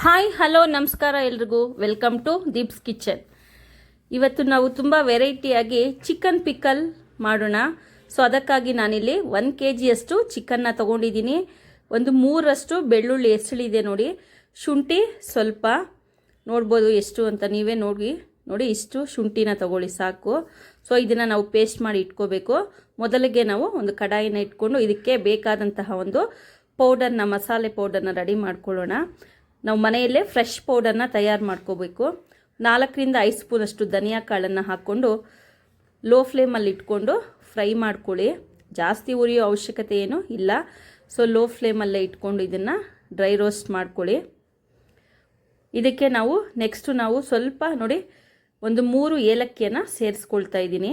Hi hello ನಮಸ್ಕಾರ ಎಲ್ರಿಗೂ. Welcome to Deep's kitchen ಇವತ್ತು ನಾವು ತುಂಬ ವೆರೈಟಿಯಾಗಿ ಚಿಕನ್ ಪಿಕಲ್ ಮಾಡೋಣ. ಸೊ ಅದಕ್ಕಾಗಿ ನಾನಿಲ್ಲಿ ಒನ್ ಕೆ ಜಿಯಷ್ಟು ಚಿಕನ್ನ ತೊಗೊಂಡಿದ್ದೀನಿ. ಒಂದು ಮೂರಷ್ಟು ಬೆಳ್ಳುಳ್ಳಿ ಎಸಳಿದೆ ನೋಡಿ. ಶುಂಠಿ ಸ್ವಲ್ಪ ನೋಡ್ಬೋದು ಎಷ್ಟು ಅಂತ ನೀವೇ ನೋಡಿ. ನೋಡಿ, ಇಷ್ಟು ಶುಂಠಿನ ತಗೊಳ್ಳಿ, ಸಾಕು. ಸೊ ಇದನ್ನು ನಾವು ಪೇಸ್ಟ್ ಮಾಡಿ ಇಟ್ಕೋಬೇಕು. ಮೊದಲಿಗೆ ನಾವು ಒಂದು ಕಡಾಯಿನ ಇಟ್ಕೊಂಡು ಇದಕ್ಕೆ ಬೇಕಾದಂತಹ ಒಂದು ಪೌಡರ್ನ ಮಸಾಲೆ ಪೌಡರ್ನ ರೆಡಿ ಮಾಡ್ಕೊಳ್ಳೋಣ. ನಾವು ಮನೆಯಲ್ಲೇ ಫ್ರೆಶ್ ಪೌಡರ್ನ ತಯಾರು ಮಾಡ್ಕೋಬೇಕು. ನಾಲ್ಕರಿಂದ ಐದು ಸ್ಪೂನಷ್ಟು ಧನಿಯಾ ಕಾಳನ್ನು ಹಾಕ್ಕೊಂಡು ಲೋ ಫ್ಲೇಮಲ್ಲಿ ಇಟ್ಕೊಂಡು ಫ್ರೈ ಮಾಡ್ಕೊಳ್ಳಿ. ಜಾಸ್ತಿ ಉರಿಯೋ ಅವಶ್ಯಕತೆ ಏನೂ ಇಲ್ಲ. ಸೊ ಲೋ ಫ್ಲೇಮಲ್ಲೇ ಇಟ್ಕೊಂಡು ಇದನ್ನು ಡ್ರೈ ರೋಸ್ಟ್ ಮಾಡ್ಕೊಳ್ಳಿ. ಇದಕ್ಕೆ ನಾವು ನೆಕ್ಸ್ಟು ನಾವು ಸ್ವಲ್ಪ ನೋಡಿ ಒಂದು ಮೂರು ಏಲಕ್ಕಿಯನ್ನು ಸೇರಿಸ್ಕೊಳ್ತಾ ಇದ್ದೀನಿ.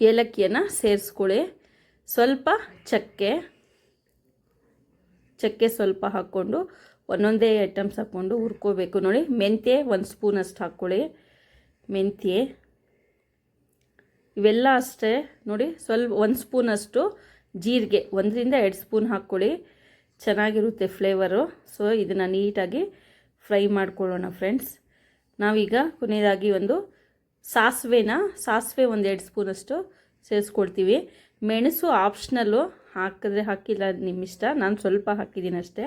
ಏಲಕ್ಕಿಯನ್ನು ಸೇರಿಸ್ಕೊಳ್ಳಿ. ಸ್ವಲ್ಪ ಚಕ್ಕೆ ಚಕ್ಕೆ ಸ್ವಲ್ಪ ಹಾಕ್ಕೊಂಡು ಒಂದೊಂದೇ ಐಟಮ್ಸ್ ಹಾಕ್ಕೊಂಡು ಹುರ್ಕೋಬೇಕು. ನೋಡಿ, ಮೆಂತ್ಯೆ ಒಂದು ಸ್ಪೂನಷ್ಟು ಹಾಕ್ಕೊಳ್ಳಿ. ಮೆಂತ್ಯೆ, ಇವೆಲ್ಲ ಅಷ್ಟೇ. ನೋಡಿ, ಸ್ವಲ್ಪ ಒಂದು ಸ್ಪೂನಷ್ಟು ಜೀರಿಗೆ, ಒಂದರಿಂದ ಎರಡು ಸ್ಪೂನ್ ಹಾಕ್ಕೊಳ್ಳಿ. ಚೆನ್ನಾಗಿರುತ್ತೆ ಫ್ಲೇವರು ಸೊ ಇದನ್ನು ನೀಟಾಗಿ ಫ್ರೈ ಮಾಡ್ಕೊಳ್ಳೋಣ ಫ್ರೆಂಡ್ಸ್ ನಾವೀಗ ಕೊನೆಯದಾಗಿ ಒಂದು ಸಾಸಿವೆನ, ಸಾಸಿವೆ ಒಂದು ಎರಡು ಸ್ಪೂನಷ್ಟು ಸೇರಿಸ್ಕೊಳ್ತೀವಿ. ಮೆಣಸು ಆಪ್ಷನಲ್ಲು ಹಾಕಿದ್ರೆ ಹಾಕಿಲ್ಲ ನಿಮ್ಮ ಇಷ್ಟ ನಾನು ಸ್ವಲ್ಪ ಹಾಕಿದ್ದೀನಿ ಅಷ್ಟೇ.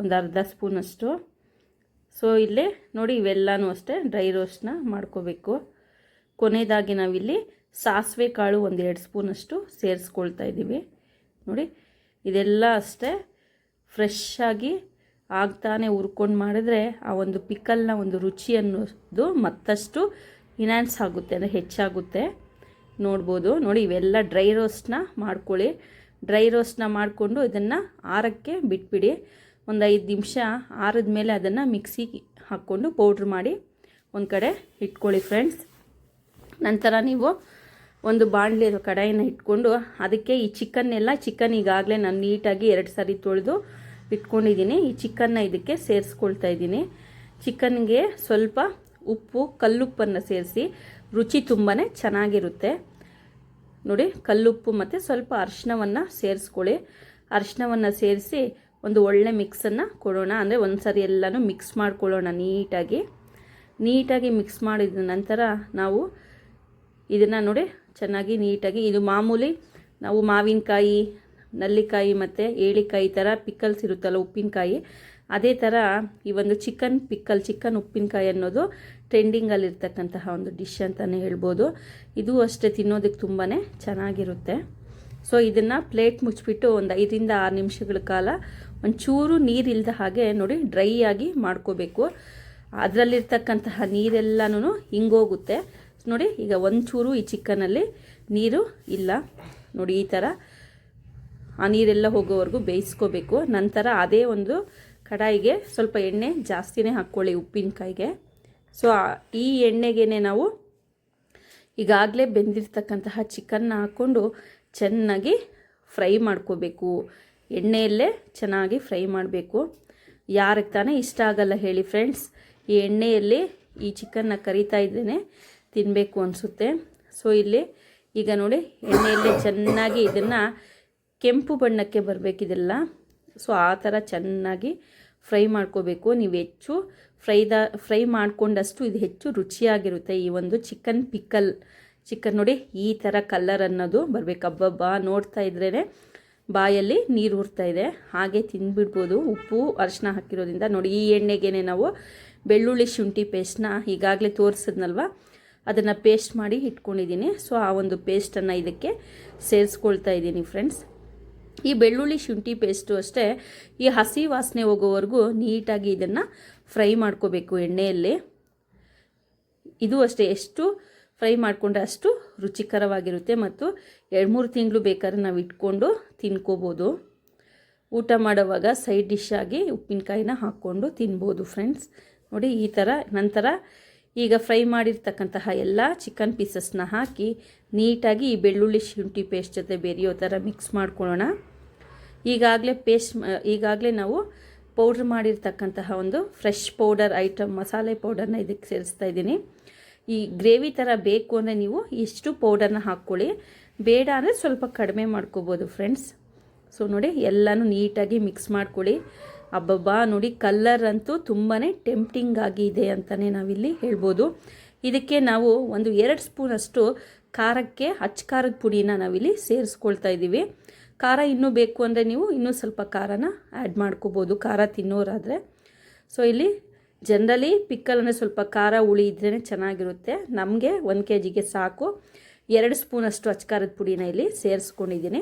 ಒಂದು ಅರ್ಧ ಸ್ಪೂನಷ್ಟು ಸೊ ಇಲ್ಲೇ ನೋಡಿ ಇವೆಲ್ಲನೂ ಅಷ್ಟೇ ಡ್ರೈ ರೋಸ್ಟ್ನ ಮಾಡ್ಕೋಬೇಕು. ಕೊನೆಯದಾಗಿ ನಾವಿಲ್ಲಿ ಸಾಸಿವೆ ಕಾಳು ಒಂದು ಎರಡು ಸ್ಪೂನಷ್ಟು ಸೇರಿಸ್ಕೊಳ್ತಾ ಇದ್ದೀವಿ ನೋಡಿ, ಇದೆಲ್ಲ ಅಷ್ಟೇ ಫ್ರೆಶ್ಶಾಗಿ ಆಗಿ ಆಗ್ತಾನೆ ಹುರ್ಕೊಂಡು ಮಾಡಿದ್ರೆ ಆ ಒಂದು ಪಿಕಲ್ನ ಒಂದು ರುಚಿ ಅನ್ನೋದು ಮತ್ತಷ್ಟು ಇನ್ಹ್ಯಾನ್ಸ್ ಆಗುತ್ತೆ, ಅಂದರೆ ಹೆಚ್ಚಾಗುತ್ತೆ. ನೋಡ್ಬೋದು. ನೋಡಿ, ಇವೆಲ್ಲ ಡ್ರೈ ರೋಸ್ಟ್ನ ಮಾಡ್ಕೊಳ್ಳಿ. ಡ್ರೈ ರೋಸ್ಟ್ನ ಮಾಡಿಕೊಂಡು ಇದನ್ನು ಆರಕ್ಕೆ ಬಿಟ್ಬಿಡಿ. ಒಂದು ಐದು ನಿಮಿಷ ಆರಿದ ಮೇಲೆ ಅದನ್ನು ಮಿಕ್ಸಿಗೆ ಹಾಕ್ಕೊಂಡು ಪೌಡ್ರ್ ಮಾಡಿ ಒಂದು ಕಡೆ ಇಟ್ಕೊಳ್ಳಿ ಫ್ರೆಂಡ್ಸ್ ನಂತರ ನೀವು ಒಂದು ಬಾಣಲಿ ಕಡಾಯಿನ ಇಟ್ಕೊಂಡು ಅದಕ್ಕೆ ಈ ಚಿಕನ್ನೆಲ್ಲ ಚಿಕನ್ ಈಗಾಗಲೇ ನಾನು ನೀಟಾಗಿ ಎರಡು ಸಾರಿ ತೊಳೆದು ಇಟ್ಕೊಂಡಿದ್ದೀನಿ ಈ ಚಿಕನ್ನ ಇದಕ್ಕೆ ಸೇರಿಸ್ಕೊಳ್ತಾ ಇದ್ದೀನಿ ಚಿಕನ್ಗೆ ಸ್ವಲ್ಪ ಉಪ್ಪು, ಕಲ್ಲುಪ್ಪನ್ನು ಸೇರಿಸಿ ರುಚಿ ತುಂಬಾ ಚೆನ್ನಾಗಿರುತ್ತೆ. ನೋಡಿ, ಕಲ್ಲುಪ್ಪು ಮತ್ತು ಸ್ವಲ್ಪ ಅರಿಶಿನವನ್ನು ಸೇರಿಸ್ಕೊಳ್ಳಿ. ಅರಿಶಿನವನ್ನು ಸೇರಿಸಿ ಒಂದು ಒಳ್ಳೆ ಮಿಕ್ಸನ್ನು ಕೊಡೋಣ. ಅಂದರೆ ಒಂದು ಸರಿ ಎಲ್ಲನೂ ಮಿಕ್ಸ್ ಮಾಡ್ಕೊಳ್ಳೋಣ ನೀಟಾಗಿ. ನೀಟಾಗಿ ಮಿಕ್ಸ್ ಮಾಡಿದ ನಂತರ ನಾವು ಇದನ್ನು ನೋಡಿ, ಚೆನ್ನಾಗಿ ನೀಟಾಗಿ ಇದು ಮಾಮೂಲಿ ನಾವು ಮಾವಿನಕಾಯಿ, ನಲ್ಲಿಕಾಯಿ ಮತ್ತು ಏಳಿಕಾಯಿ ಥರ ಪಿಕ್ಕಲ್ಸ್ ಇರುತ್ತಲ್ಲ ಉಪ್ಪಿನಕಾಯಿ ಅದೇ ಥರ ಈ ಒಂದು ಚಿಕನ್ ಪಿಕ್ಕಲ್, ಚಿಕನ್ ಉಪ್ಪಿನಕಾಯಿ ಅನ್ನೋದು ಟ್ರೆಂಡಿಂಗಲ್ಲಿರ್ತಕ್ಕಂತಹ ಒಂದು ಡಿಶ್ ಅಂತಲೇ ಹೇಳ್ಬೋದು. ಇದು ಅಷ್ಟೇ ತಿನ್ನೋದಕ್ಕೆ ತುಂಬಾ ಚೆನ್ನಾಗಿರುತ್ತೆ. ಸೊ ಇದನ್ನು ಪ್ಲೇಟ್ ಮುಚ್ಚಿಬಿಟ್ಟು ಒಂದು ಐದರಿಂದ ಆರು ನಿಮಿಷಗಳ ಕಾಲ ಒಂಚೂರು ನೀರಿಲ್ಲದ ಹಾಗೆ ನೋಡಿ ಡ್ರೈ ಆಗಿ ಮಾಡ್ಕೋಬೇಕು. ಅದರಲ್ಲಿರ್ತಕ್ಕಂತಹ ನೀರೆಲ್ಲನೂ ಹಿಂಗೋಗುತ್ತೆ. ನೋಡಿ, ಈಗ ಒಂಚೂರು ಈ ಚಿಕನಲ್ಲಿ ನೀರು ಇಲ್ಲ. ನೋಡಿ, ಈ ಥರ ಆ ನೀರೆಲ್ಲ ಹೋಗೋವರೆಗೂ ಬೇಯಿಸ್ಕೋಬೇಕು. ನಂತರ ಅದೇ ಒಂದು ಕಡಾಯಿಗೆ ಸ್ವಲ್ಪ ಎಣ್ಣೆ ಜಾಸ್ತಿನೇ ಹಾಕ್ಕೊಳ್ಳಿ ಉಪ್ಪಿನಕಾಯಿಗೆ. ಸೊ ಈ ಎಣ್ಣೆಗೆ ನಾವು ಈಗಾಗಲೇ ಬೆಂದಿರ್ತಕ್ಕಂತಹ ಚಿಕನ್ನ ಹಾಕ್ಕೊಂಡು ಚೆನ್ನಾಗಿ ಫ್ರೈ ಮಾಡ್ಕೋಬೇಕು. ಎಣ್ಣೆಯಲ್ಲೇ ಚೆನ್ನಾಗಿ ಫ್ರೈ ಮಾಡಬೇಕು. ಯಾರಿಗೆ ತಾನೇ ಇಷ್ಟ ಆಗಲ್ಲ ಹೇಳಿ ಫ್ರೆಂಡ್ಸ್, ಈ ಎಣ್ಣೆಯಲ್ಲಿ ಈ ಚಿಕನ್ನ ಕರಿತಾ ಇದ್ದೇನೆ ತಿನ್ನಬೇಕು ಅನಿಸುತ್ತೆ. ಸೊ ಇಲ್ಲಿ ಈಗ ನೋಡಿ ಎಣ್ಣೆಯಲ್ಲಿ ಚೆನ್ನಾಗಿ ಇದನ್ನು ಕೆಂಪು ಬಣ್ಣಕ್ಕೆ ಬರಬೇಕಿದೆಲ್ಲ. ಸೊ ಆ ಥರ ಚೆನ್ನಾಗಿ ಫ್ರೈ ಮಾಡ್ಕೋಬೇಕು. ನೀವು ಹೆಚ್ಚು ಫ್ರೈದ, ಫ್ರೈ ಮಾಡಿಕೊಂಡಷ್ಟು ಇದು ಹೆಚ್ಚು ರುಚಿಯಾಗಿರುತ್ತೆ ಈ ಒಂದು ಚಿಕನ್ ಪಿಕಲ್. ಚಿಕನ್ ನೋಡಿ ಈ ಥರ ಕಲ್ಲರ್ ಅನ್ನೋದು ಬರಬೇಕು. ಹಬ್ಬಬ್ಬ ನೋಡ್ತಾ ಇದ್ರೇ ಬಾಯಲ್ಲಿ ನೀರು ಉರ್ತಾ ಇದೆ. ಹಾಗೆ ತಿಂದ್ಬಿಡ್ಬೋದು. ಉಪ್ಪು ಅರಿಶಿನ ಹಾಕಿರೋದ್ರಿಂದ ನೋಡಿ ಈ ಎಣ್ಣೆಗೇನೆ ನಾವು ಬೆಳ್ಳುಳ್ಳಿ ಶುಂಠಿ ಪೇಸ್ಟ್ನ ಈಗಾಗಲೇ ತೋರಿಸಿದ್ನಲ್ವ? ಅದನ್ನು ಪೇಸ್ಟ್ ಮಾಡಿ ಇಟ್ಕೊಂಡಿದ್ದೀನಿ. ಸೊ ಆ ಒಂದು ಪೇಸ್ಟನ್ನು ಇದಕ್ಕೆ ಸೇರಿಸ್ಕೊಳ್ತಾ ಇದ್ದೀನಿ ಫ್ರೆಂಡ್ಸ್. ಈ ಬೆಳ್ಳುಳ್ಳಿ ಶುಂಠಿ ಪೇಸ್ಟು ಅಷ್ಟೇ ಈ ಹಸಿ ವಾಸನೆ ಹೋಗೋವರೆಗೂ ನೀಟಾಗಿ ಇದನ್ನು ಫ್ರೈ ಮಾಡ್ಕೋಬೇಕು ಎಣ್ಣೆಯಲ್ಲಿ. ಇದು ಅಷ್ಟೇ, ಎಷ್ಟು ಫ್ರೈ ಮಾಡಿಕೊಂಡ್ರೆ ಅಷ್ಟು ರುಚಿಕರವಾಗಿರುತ್ತೆ ಮತ್ತು ಎರಡು ಮೂರು ತಿಂಗಳು ಬೇಕಾದ್ರೆ ನಾವು ಇಟ್ಕೊಂಡು ತಿನ್ಕೋಬೋದು. ಊಟ ಮಾಡೋವಾಗ ಸೈಡ್ ಡಿಶ್ ಆಗಿ ಉಪ್ಪಿನಕಾಯಿನ ಹಾಕ್ಕೊಂಡು ತಿನ್ಬೋದು ಫ್ರೆಂಡ್ಸ್ ನೋಡಿ ಈ ಥರ ನಂತರ ಈಗ ಫ್ರೈ ಮಾಡಿರ್ತಕ್ಕಂತಹ ಎಲ್ಲ ಚಿಕನ್ ಪೀಸಸ್ನ ಹಾಕಿ ನೀಟಾಗಿ ಈ ಬೆಳ್ಳುಳ್ಳಿ ಶುಂಠಿ ಪೇಸ್ಟ್ ಜೊತೆ ಬೇರೆಯೋ ಥರ ಮಿಕ್ಸ್ ಮಾಡ್ಕೊಳ್ಳೋಣ. ಈಗಾಗಲೇ ಪೇಸ್ಟ್ ಈಗಾಗಲೇ ನಾವು ಪೌಡ್ರ್ ಮಾಡಿರ್ತಕ್ಕಂತಹ ಒಂದು ಫ್ರೆಶ್ ಪೌಡರ್ ಐಟಮ್, ಮಸಾಲೆ ಪೌಡರ್ನ ಇದಕ್ಕೆ ಸೇರಿಸ್ತಾ ಇದ್ದೀನಿ. ಈ ಗ್ರೇವಿ ಥರ ಬೇಕು ಅಂದರೆ ನೀವು ಇಷ್ಟು ಪೌಡರ್ನ ಹಾಕ್ಕೊಳ್ಳಿ. ಬೇಡ ಅಂದರೆ ಸ್ವಲ್ಪ ಕಡಿಮೆ ಮಾಡ್ಕೋಬೋದು ಫ್ರೆಂಡ್ಸ್. ಸೊ, ನೋಡಿ, ಎಲ್ಲನೂ ನೀಟಾಗಿ ಮಿಕ್ಸ್ ಮಾಡ್ಕೊಳ್ಳಿ. ಅಬ್ಬಬ್ಬಾ, ನೋಡಿ, ಕಲ್ಲರ್ ಅಂತೂ ತುಂಬಾ ಟೆಂಪ್ಟಿಂಗ್ ಆಗಿ ಇದೆ ಅಂತಲೇ ನಾವಿಲ್ಲಿ ಹೇಳ್ಬೋದು. ಇದಕ್ಕೆ ನಾವು ಒಂದು ಎರಡು ಸ್ಪೂನಷ್ಟು ಖಾರಕ್ಕೆ ಅಚ್ಚ ಖಾರದ ಪುಡಿನ ನಾವಿಲ್ಲಿ ಸೇರಿಸ್ಕೊಳ್ತಾ ಇದ್ದೀವಿ. ಖಾರ ಇನ್ನೂ ಬೇಕು ಅಂದರೆ ನೀವು ಇನ್ನೂ ಸ್ವಲ್ಪ ಖಾರನ ಆ್ಯಡ್ ಮಾಡ್ಕೋಬೋದು. ಖಾರ ತಿನ್ನೋರಾದರೆ. ಸೊ ಇಲ್ಲಿ ಜನರಲಿ ಪಿಕ್ಕಲ್ ಅಂದರೆ ಸ್ವಲ್ಪ ಖಾರ ಹುಳಿ ಇದ್ರೇ ಚೆನ್ನಾಗಿರುತ್ತೆ. ನಮಗೆ ಒಂದು ಕೆ ಜಿಗೆ ಸಾಕು. ಎರಡು ಸ್ಪೂನಷ್ಟು ಅಷ್ಟು ಖಾರದ ಪುಡಿನ ಇಲ್ಲಿ ಸೇರಿಸ್ಕೊಂಡಿದ್ದೀನಿ.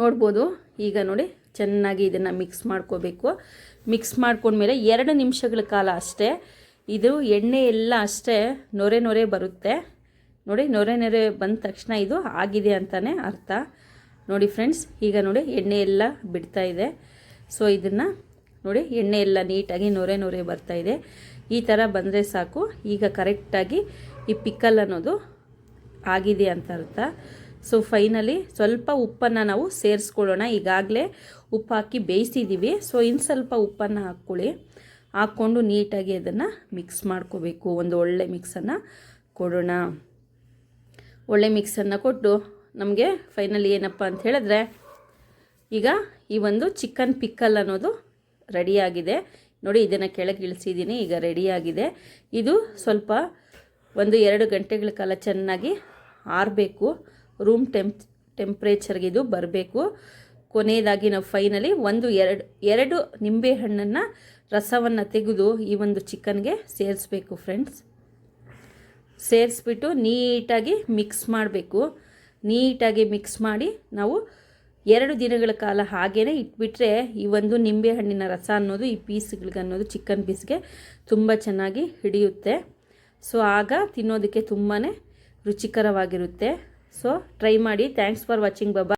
ನೋಡ್ಬೋದು. ಈಗ ನೋಡಿ ಚೆನ್ನಾಗಿ ಇದನ್ನು ಮಿಕ್ಸ್ ಮಾಡ್ಕೋಬೇಕು. ಮಿಕ್ಸ್ ಮಾಡ್ಕೊಂಡ್ಮೇಲೆ ಎರಡು ನಿಮಿಷಗಳ ಕಾಲ ಅಷ್ಟೇ. ಇದು ಎಣ್ಣೆ ಎಲ್ಲ ಅಷ್ಟೇ ನೊರೆ ನೊರೆ ಬರುತ್ತೆ. ನೋಡಿ ನೊರೆ ನೊರೆ ಬಂದ ತಕ್ಷಣ ಇದು ಆಗಿದೆ ಅಂತಲೇ ಅರ್ಥ. ನೋಡಿ ಫ್ರೆಂಡ್ಸ್, ಈಗ ನೋಡಿ ಎಣ್ಣೆ ಎಲ್ಲ ಬಿಡ್ತಾ ಇದೆ. ಸೊ ಇದನ್ನು ನೋಡಿ ಎಣ್ಣೆ ಎಲ್ಲ ನೀಟಾಗಿ ನೊರೆ ನೊರೆ ಬರ್ತಾ ಇದೆ. ಈ ಥರ ಬಂದರೆ ಸಾಕು. ಈಗ ಕರೆಕ್ಟಾಗಿ ಈ ಪಿಕ್ಕಲ್ ಅನ್ನೋದು ಆಗಿದೆ ಅಂತ ಅರ್ಥ. ಸೊ ಫೈನಲಿ ಸ್ವಲ್ಪ ಉಪ್ಪನ್ನು ನಾವು ಸೇರಿಸ್ಕೊಳ್ಳೋಣ. ಈಗಾಗಲೇ ಉಪ್ಪು ಹಾಕಿ ಬೇಯಿಸಿದ್ದೀವಿ ಸೊ ಇನ್ನು ಸ್ವಲ್ಪ ಉಪ್ಪನ್ನು ಹಾಕ್ಕೊಳ್ಳಿ. ಹಾಕ್ಕೊಂಡು ನೀಟಾಗಿ ಅದನ್ನು ಮಿಕ್ಸ್ ಮಾಡ್ಕೋಬೇಕು. ಒಂದು ಒಳ್ಳೆ ಮಿಕ್ಸನ್ನು ಕೊಡೋಣ. ಒಳ್ಳೆ ಮಿಕ್ಸನ್ನು ಕೊಟ್ಟು ನಮಗೆ ಫೈನಲಿ ಏನಪ್ಪ ಅಂತ ಹೇಳಿದ್ರೆ, ಈಗ ಈ ಒಂದು ಚಿಕನ್ ಪಿಕ್ಕಲ್ ಅನ್ನೋದು ರೆಡಿಯಾಗಿದೆ ನೋಡಿ, ಇದನ್ನು ಕೆಳಗೆ ಇಳಿಸಿದ್ದೀನಿ ಈಗ ರೆಡಿಯಾಗಿದೆ ಇದು ಸ್ವಲ್ಪ ಒಂದು ಎರಡು ಗಂಟೆಗಳ ಕಾಲ ಚೆನ್ನಾಗಿ ಆರಬೇಕು. ರೂಮ್ ಟೆಂಪ್ ಟೆಂಪ್ರೇಚರ್ಗೆ ಇದು ಬರಬೇಕು. ಕೊನೆಯದಾಗಿ ನಾವು ಫೈನಲಿ ಒಂದು ಎರಡು ಎರಡು ನಿಂಬೆ ಹಣ್ಣನ್ನು ರಸವನ್ನು ತೆಗೆದು ಈ ಒಂದು ಚಿಕನ್ಗೆ ಸೇರಿಸ್ಬೇಕು ಫ್ರೆಂಡ್ಸ್ ಸೇರಿಸ್ಬಿಟ್ಟು ನೀಟಾಗಿ ಮಿಕ್ಸ್ ಮಾಡಬೇಕು. ನೀಟಾಗಿ ಮಿಕ್ಸ್ ಮಾಡಿ ನಾವು ಎರಡು ದಿನಗಳ ಕಾಲ ಹಾಗೇ ಇಟ್ಬಿಟ್ರೆ ಈ ಒಂದು ನಿಂಬೆಹಣ್ಣಿನ ರಸ ಅನ್ನೋದು, ಈ ಪೀಸ್ಗಳಿಗೆ ಅನ್ನೋದು, ಚಿಕನ್ ಪೀಸ್ಗೆ ತುಂಬ ಚೆನ್ನಾಗಿ ಹಿಡಿಯುತ್ತೆ. ಸೊ ಆಗ ತಿನ್ನೋದಕ್ಕೆ ತುಂಬಾ ರುಚಿಕರವಾಗಿರುತ್ತೆ. ಸೊ ಟ್ರೈ ಮಾಡಿ. Thanks for watching Baba